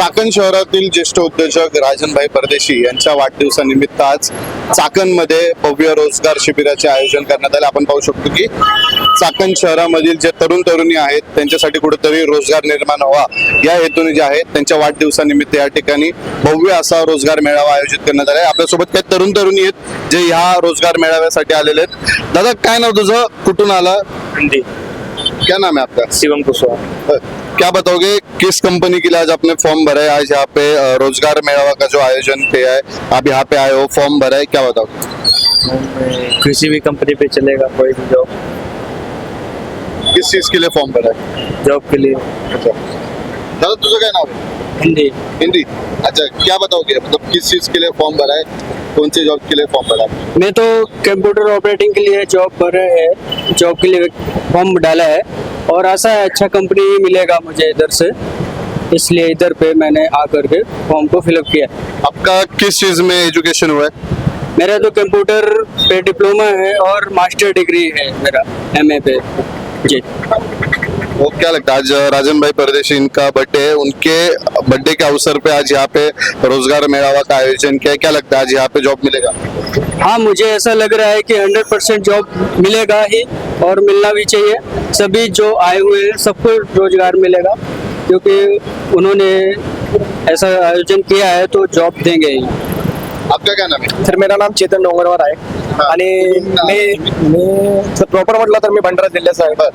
चाकण शहरातील ज्येष्ठ उद्योजक राजनभाई परदेशी यांच्या वाढदिवसानिमित्त आज चाकणमध्ये भव्य रोजगार शिबिराचे आयोजन करण्यात आले. आपण पाहू शकतो की चाकण शहरामधील जे तरुण तरुणी आहेत त्यांच्यासाठी कुठेतरी रोजगार निर्माण व्हावा या हेतूने जे आहेत त्यांच्या वाढदिवसानिमित्त या ठिकाणी भव्य असा रोजगार मेळावा आयोजित करण्यात आला आहे. आपल्यासोबत काही तरुण तरुणी आहेत जे ह्या रोजगार मेळाव्यासाठी आलेले आहेत. दादा काय नाव तुझं? कुठून आलं? क्या नाम है आपका? शिवम कुशवाहा। क्या बताओगे किस कंपनी के लिए आज आपने फॉर्म भरा है? आज यहाँ पे रोज़गार मेला का जो आयोजन किया है आप यहाँ पे आए हो फॉर्म भरा है क्या बताओगे? किसी भी कंपनी पे चलेगा कोई भी जॉब किस चीज़ के लिए फॉर्म भरा है? जॉब के लिए। अच्छा। दादा तुझं काय नाव आहे हिंदी। हिंदी। अच्छा क्या बताओगे मतलब किस चीज़ के लिए फॉर्म भरा है? कौन से जॉब के लिए फॉर्म भरा? मैं तो कंप्यूटर ऑपरेटिंग के लिए जॉब कर रहे हैं जॉब के लिए फॉर्म डाला है और ऐसा है अच्छा कंपनी मिलेगा मुझे इधर से। इसलिए इधर पे मैंने आकर के फॉर्म को फिलअप किया आपका किस चीज़ में एजुकेशन हुआ है? मेरा तो कंप्यूटर पे डिप्लोमा है और मास्टर डिग्री है मेरा एमए पे। जी। वो क्या लगता है? आज राजन भाई परदेशी इनका बर्थडे है उनके बर्थडे के अवसर पे आज यहाँ पे रोज़गार मेला का आयोजन किया है। क्या लगता है आज यहाँ पे जॉब मिलेगा? हाँ मुझे ऐसा लग रहा है कि 100 परसेंट जॉब मिलेगा ही और मिलना भी चाहिए। सभी जो आए हुए हैं सबको रोज़गार मिलेगा क्योंकि उन्होंने ऐसा आयोजन किया है तो जॉब देंगे ही। आपका क्या नाम है? तर मेरा नाम चेतन डोंगरवार आहे आणि मी मी प्रॉपर म्हटलं तर मी भंडारा जिल्ह्याचा आहे.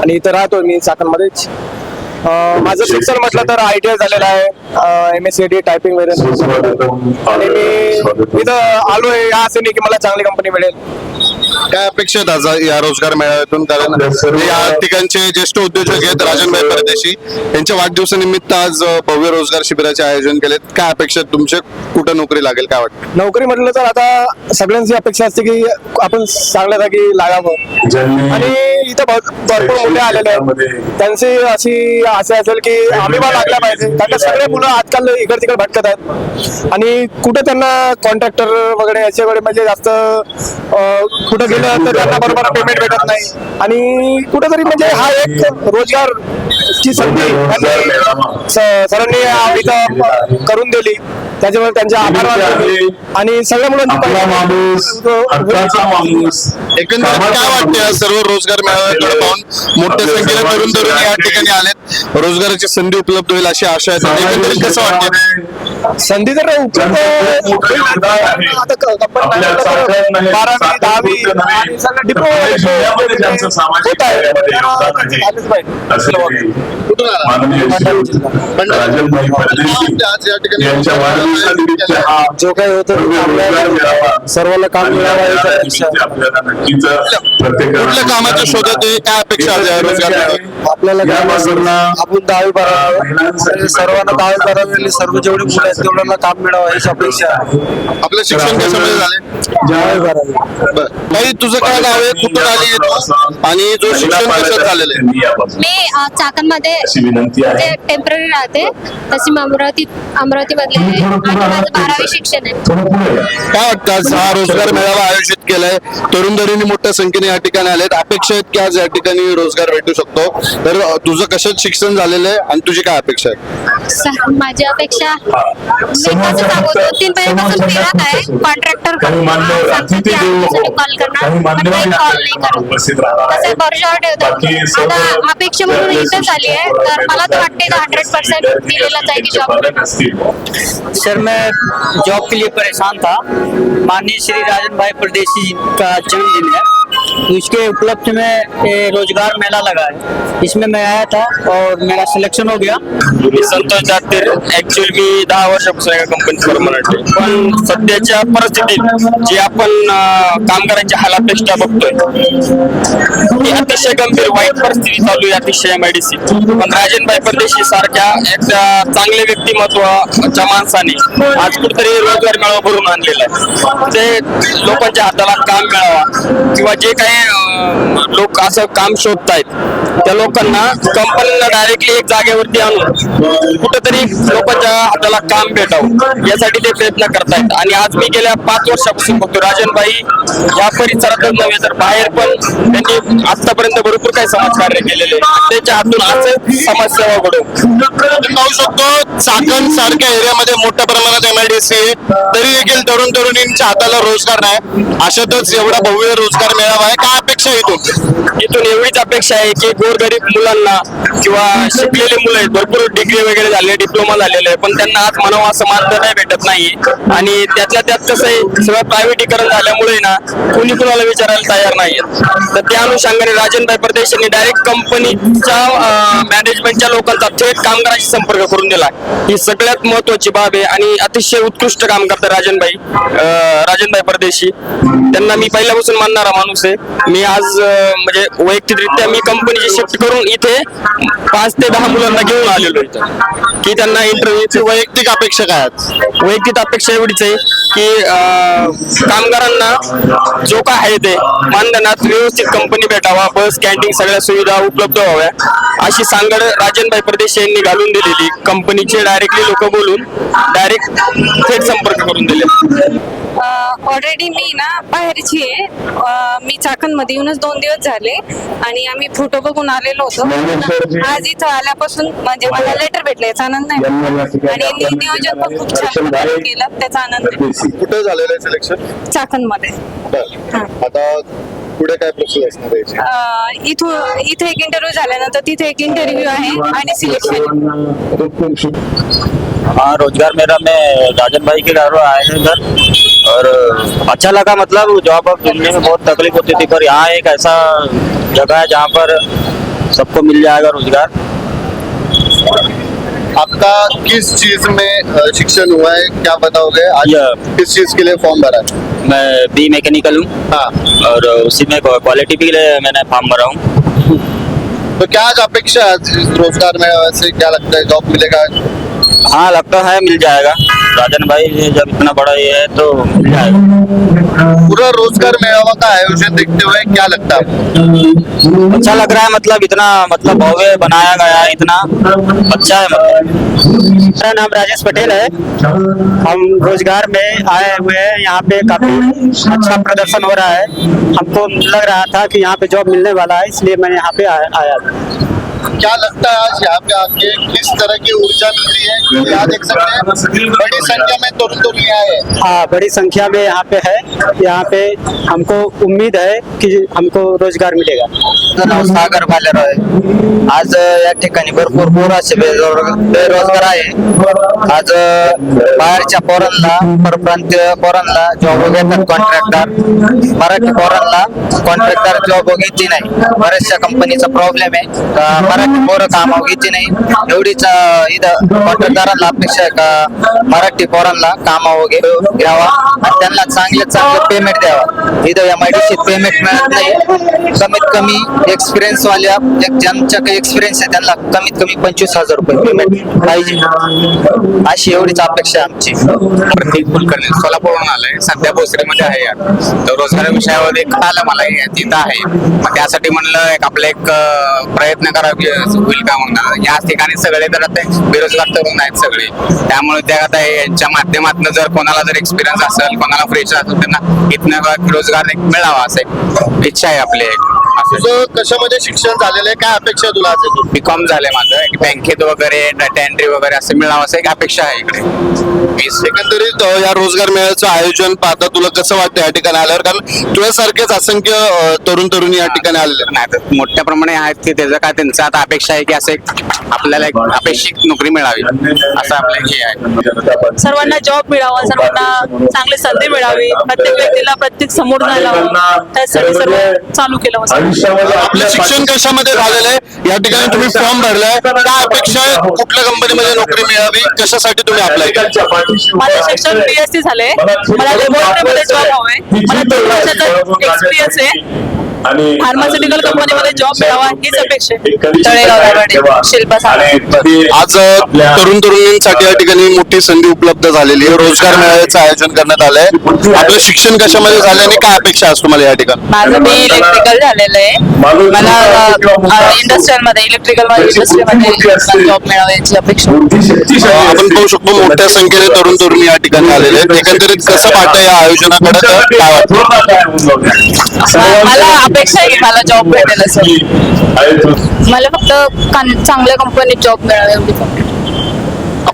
आणि इथं राहतो मी चाकणमध्येच माझं शिक्षण म्हटलं तर आय टी आय झालेलं आहे. M S C T typing वगैरे आणि मी इथं आलोय. या असे नाही की मला चांगली कंपनी मिळेल. काय अपेक्षा आहेत आज या रोजगार मेळाव्यातून? कारण या ठिकाणचे ज्येष्ठ उद्योजक आहेत राजनभाई परदेशी. यांच्या वाढदिवसानिमित्त आज भव्य रोजगार शिबिराचे आयोजन केले काय अपेक्षा आहेत तुमचे? कुठं नोकरी लागेल काय वाटतं? नोकरी म्हटलं तर आता सगळ्यांची अपेक्षा असते की आपण चांगल्या जागी लागावं. आणि इथं भर- भरपूर मुले आलेले आहेत. त्यांची अशी आशा असेल की आम्ही पण लागल्या पाहिजे. कारण सगळे मुलं आजकाल इकड तिकड भटकत आहेत. आणि कुठे त्यांना कॉन्ट्रॅक्टर वगैरे याच्याकडे म्हणजे जास्त कुठं गेलं तर त्यांना बरोबर पेमेंट भेटत नाही. आणि कुठेतरी म्हणजे हा एक रोजगार ची संधी त्यांनी स- सरांनी इथं करून दिली. त्याच्यामुळे त्यांचे आभार मानतो. आणि सगळ्या मुलांची आपला माणूस हक्काचा माणूस. एकंदरीत काय वाटतं या सर्व रोजगार मेळाव्याकडे पाहून? मोठ्या संख्येने तरुण तरुण या ठिकाणी आलेत. रोजगाराची संधी उपलब्ध होईल अशी आशा आहे. एकंदरीत कसं वाटतं संधी जर बारावी दहावी डिप्लोमा जो काही होतं सर्वांना काम मिळावं आपल्याला नक्कीच प्रत्येकाला कुठल्या कामाच्या शोधात आहे? काय अपेक्षा आहे. रोजगार? आपल्याला या काम बाजूला आपण दहावी बारावी महिलांसाठी सर्वांना दहावी बारावी सर्व जेवढे मुलं आहेत तेवढ्यांना काम मिळावं हीच अपेक्षा आहे. आपलं शिक्षण कशामध्ये झाले दहावी बारावी. ताई तुझं काय नाव आहे? कुठून आली आहे तू? आणि जो शिक्षण कशात झालेलं आहे? मी अ, चाकणमध्ये अशी विनंती आहे. ते टेंपररी राहते. तशी मी अमरावती अमरावती मधले आहे आणि माझं बारावी शिक्षण आहे. काय वाटतं? आज हा रोजगार मेळावा आयोजित केलाय. तरुण तरुणी मोठ्या संख्येने या ठिकाणी आलेत. अपेक्षा आहेत की आज या ठिकाणी रोजगार भेटू शकतो. तर तुझं कशात शिक्षण झालेलं आहे आणि तुझी काय अपेक्षा आहे? स- माझी अपेक्षा मी कसं सांगू? दोन तीन महिन्यापासून फिरत आहे. कॉन्ट्रॅक्टर काही मान्यवर अतिथी देवो कॉल करणार. काही पण काही या कॉल नाही करत. उपस्थित राहणार कसं आहे. भरशावर बाकी ठेवतो सर्व आता अपेक्षा म्हणून इथं झाली आहे. तर मला तर वाटते हंड्रेड पर्सेंट दिलेला जाईल की जॉब पालक असतील. सर मैं जॉब के लिए परेशान था। माननीय श्री राजन भाई परदेशी जी का जन्मदिन है। इसके उपलक्ष्य में रोजगार मेला लगा है। इसमें मैं आया था और मेरा सिलेक्शन हो गया। संतोष जातीर ऍक्च्युअली मी दहा वर्षापासून एका कंपनीत परमनंट आहे. पण सध्याच्या परिस्थितीत जे आपण अं, कामगारांच्या हालापेक्षा बघतोय ती अतिशय गंभीर वाईट परिस्थिती चालू आहे अतिशय एमआयडीसी पण राजनभाई परदेशी सारख्या एक अं, चांगले व्यक्तिमत्वाच्या माणसाने आज कुठेतरी रोजगार मेळावा भरून आणलेला आहे. ते लोकांच्या हाताला काम मिळावा किंवा जे काही लोक असं काम शोधतायत. त्या लोकांना कंपनीला डायरेक्टली एक जागेवरती आणून कुठंतरी लोकांच्या हाताला काम भेटावं यासाठी ते प्रयत्न करतायत. आणि आज मी गेल्या पाच वर्षापासून बघतो राजनबाई या परिसरातच नव्हे तर बाहेर पण त्यांनी आतापर्यंत भरपूर काही समाजकार्य केलेले. त्याच्या हातून असं समाजसेवा घडवू आपण पाहू शकतो चाकण सारख्या एरियामध्ये मोठ्या प्रमाणात एमआयडीसी आहे. तरी देखील तरुण तरुणींच्या हाताला रोजगार नाही. अशातच एवढा भव्य रोजगार मेळावा आहे. काय अपेक्षा इथून? इथून एवढीच अपेक्षा आहे की गोरगरीब मुलांना किंवा शिकलेले मुलं आहेत भरपूर डिग्री वगैरे झाले डिप्लोमा झालेले आहे पण त्यांना आज म्हणावं असं मानधन नाही भेटत नाही. आणि त्यातल्या त्यात कसं आहे सगळं प्रायव्हेटीकरण झाल्यामुळे ना कुणी कुणाला विचारायला तयार नाही तर त्या अनुषंगाने राजनभाई परदेश यांनी डायरेक्ट कंपनीच्या मॅनेजमेंटच्या लोकांचा थेट कामगारांशी संपर्क करून दिला. ही सगळ्यात महत्वाची बाब आहे आणि अतिशय उत्कृष्ट काम करतात राजनभाई राजनभाई परदेशी. त्यांना मी पहिल्यापासून मानणारा माणूस आहे. मी आज म्हणजे वैयक्तिकरित्या मी कंपनीची शिफ्ट करून इथे पाच ते दहा मुलांना घेऊन आलेलो इथं. की त्यांना इंटरव्ह्यूची वैयक्तिक अपेक्षा काय वैयक्तिक अपेक्षा एवढीच आहे की कामगारांना जो काय आहे ते मानधनात व्यवस्थित कंपनी भेटावा बस कॅन्टीन सगळ्या सुविधा उपलब्ध व्हाव्या. अशी सांगड राजनभाई परदेश यांनी घालून दिलेली. कंपनीचे डायरेक्टली लोक बोलून डायरेक्ट थेट संपर्क करून दिले. ऑलरेडी मी ना बाहेरची आहे मी चाकणमध्ये येऊनच दोन दिवस झाले आणि आम्ही फोटो बघून आलेलो होतो. आज इथं आल्यापासून म्हणजे मला लेटर भेटलं याचा आनंद आहे. आणि नियोजन पण खूप छान प्रकारे केलं त्याचा आनंद आहे. कुठं झालेलं आहे सिलेक्शन चाकणमध्ये. आता पुढे काय प्रोसेस असणार आहे? अं, इथून इथे एक इंटरव्ह्यू झाल्यानंतर तिथे एक इंटरव्ह्यू आहे आणि सिलेक्शन हाँ रोज़गार मेरा मैं राजन भाई के घर आए हैं इधर और अच्छा लगा मतलब जॉब अब ढूँढने में बहुत तकलीफ़ होती थी पर यहाँ एक ऐसा जगह है जहाँ पर सबको मिल जाएगा रोज़गार। आपका किस चीज़ में शिक्षण हुआ है? क्या बताओगे? आज किस चीज़ के लिए फॉर्म भरा है? मैं बी मैकेनिकल हूँ। हाँ। और उसी में क्वालिटी के लिए मैंने फॉर्म भरा हूँ। तो क्या आज अपेक्षा है रोज़गार में? वैसे क्या लगता है? जॉब मिलेगा? हाँ लगता है मिल जाएगा। राजन भाई जब इतना बड़ा ये है तो मिल जाएगा। पूरा रोज़गार मेळावा का आयोजन देखते हुए क्या लगता है अच्छा लग रहा है मतलब इतना मतलब भव्य बनाया गया है, इतना अच्छा है मतलब। मेरा नाम राजेश पटेल है। हम रोज़गार में आए हुए हैं, यहाँ पे काफ़ी अच्छा प्रदर्शन हो रहा है। हमको लग रहा था कि यहाँ पे जॉब मिलने वाला है, इसलिए मैं यहाँ पे आया क्या लगता है आज यहाँ पे आके किस तरह की ऊर्जा मिलती है? आज देख सकते हैं बड़ी संख्या में तरुण तरुणी आए हैं। हाँ बड़ी संख्या में यहाँ पे है। यहाँ पे हमको उम्मीद है कि हमको रोज़गार मिलेगा। नाव सागर भालेराव आहे आज या ठिकाणी भरपूर पोर असे बेरोजगार बेरोजगार आहे. आज बाहेरच्या पोरांना परप्रांतीय पोरांना जॉब घेतात कॉन्ट्रॅक्टर मराठी पोरांना कॉन्ट्रॅक्टर जॉब घेतली नाही. बऱ्याचशा कंपनीचा प्रॉब्लेम आहे. का मराठी पोरं कामावर घेतली नाही. एवढीच इथं कॉन्ट्रॅक्टरांना अपेक्षा आहे का मराठी पोरांना कामावर वगैरे घ्यावा आणि त्यांना चांगले चांगले पेमेंट द्यावा. इथं एम आय डी पेमेंट मिळत नाही. कमीत कमी एक्सपिरियन्स वाल्या एक काही एक्सपिरियन्स आहे त्यांना कमीत कमी पंचवीस हजार रुपये पेमेंट पाहिजे. अशी एवढीच अपेक्षा आमची. प्रतीक कुलकर्णी सोलापूरहून आलाय. सध्या भोसरीमध्ये आहे. यार तर रोजगार विषयावर एक आलं मला तिथं आहे. मग त्यासाठी म्हणलं एक आपलं एक प्रयत्न करावे होईल का म्हणून. याच ठिकाणी सगळे तर आता बेरोजगार तरुण आहेत सगळे. त्यामुळे त्या आता यांच्या माध्यमातून जर कोणाला जर एक्सपिरियन्स असेल कोणाला फ्रेश असेल त्यांना इथनं रोजगार एक मिळावा असं इच्छा आहे आपली. एक तुझं कशामध्ये शिक्षण झालेलं आहे? काय अपेक्षा तुला याची? बी कॉम झालंय माझं. बँकेत वगैरे डाटा एंट्री वगैरे असं मिळावं असं एक अपेक्षा आहे इकडे. वीस एकंदरीत अ, या रोजगार मेळ्याचं आयोजन पाहता तुला कसं वाटतं या ठिकाणी आल्यावर? कारण तुझ्यासारखेच असंख्य अ, तरुण तरुणी या ठिकाणी आलेले आहेत. नाही तर मोठ्या प्रमाणे आहेत की त्याचं काय त्यांचं आता अपेक्षा आहे की असं एक आपल्याला एक अपेक्षित नोकरी मिळावी. असं आपलं हे आहे. सर्वांना जॉब मिळावा सर्वांना चांगली संधी मिळावी. प्रत्येक व्यक्तीला प्रत्येक समोर जायला हवं. त्यासाठी सर्व चालू केलं. होतं आयुष्यामध्ये आपलं शिक्षण कशामध्ये झालेलं आहे? या ठिकाणी तुम्ही फॉर्म भरलाय. काय अपेक्षा आहे? कुठल्या कंपनीमध्ये नोकरी मिळावी? कशासाठी तुम्ही अप्लाय केलं? माझं शिक्षण बीएससी झालंय. मला लेबोरेटरीमध्ये जॉब हवंय मला दोन वर्षाचा एक्सपिरियन्स आहे. आणि फार्मास्युटिकल कंपनीमध्ये जॉब मिळावा हीच अपेक्षा आहे. एक कविता तळेगाव आहे दाभाडे, तेव्हा. शिल्पा सावंत. आणि ती आज आपल्या- तरुण तरुणींसाठी या ठिकाणी मोठी संधी उपलब्ध झालेली आहे. रोजगार मेळाव्याचं आयोजन करण्यात आलंय. आपलं शिक्षण कशामध्ये झालं आणि काय अपेक्षा असतो मला या ठिकाणी? माझं बी इलेक्ट्रिकल झालेलं आहे. मला इंडस्ट्रियलमध्ये इलेक्ट्रिकलमध्ये इंडस्ट्रीमध्ये जॉब अपेक्षा आपण. पाहू शकतो मोठ्या संख्येने तरुण तरुणी या ठिकाणी आलेले आहेत. एकंदरीत कसं पाहतं या आयोजनाकडे? काय वाटतं. मला अपेक्षा आहे की मला जॉब भेटेल असं. मला फक्त चांगल्या कंपनीत जॉब मिळावा एवढी.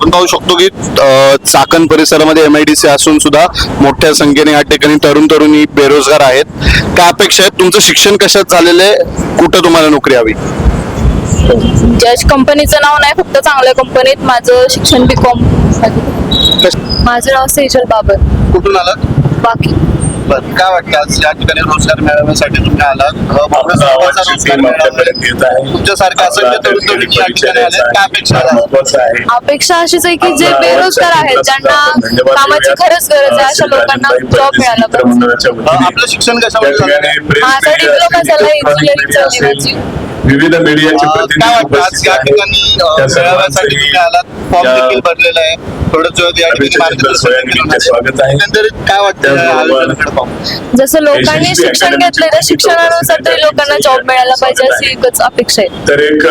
आपण पाहू शकतो की चाकण परिसरामध्ये एमआयडीसी असून सुद्धा मोठ्या संख्येने या ठिकाणी तरुण तरुणी बेरोजगार आहेत. काय अपेक्षा आहेत? तुमचं शिक्षण कशात झालेलं आहे? कुठं तुम्हाला नोकरी हवी? जज कंपनीचं नाव नाही फक्त चांगल्या कंपनीत माझं शिक्षण बी कॉम माझं नाव सेजल बाबर. कुठून आलात? बाकी. बरं. काय वाटतं आज या ठिकाणी रोजगार मेळाव्यासाठी तुम्ही आलात? अ, आपलं महत्त्वाचा गावाची रोजगार टीम मेळावा आपल्याकडे येत आहे. तुमच्यासारख्या असंख्य तरुण तरुणी या ठिकाणी आले काय अपेक्षा अशीच आहे. की जे बेरोजगार आहेत ज्यांना कामाची खरंच गरज आहे अशा लोकांना जॉब मिळाला पाहिजे. आपलं शिक्षण झालं माझा डिप्लोमा झाला इंजिनिअरिंग विविध मीडियाचे प्रतिनिधी आज उपस्थित या आहेत. ठिकाणी अ, त्या मेळाव्यासाठी तुम्ही आलात फॉर्म या- देखील भरलेला आहे या ठिकाणी अभिषेक मार्गदर्शन सोयानिधीचे करणार आहे. स्वागत आहे. एकंदरीत काय वाटतं या त्याचबरोबर- आयोजनाकडे पाहून? जसं लोकांनी शिक्षण घेतलं शिक्षणानुसार तरी लोकांना जॉब मिळायला पाहिजे अशी एकच अपेक्षा आहे तर एक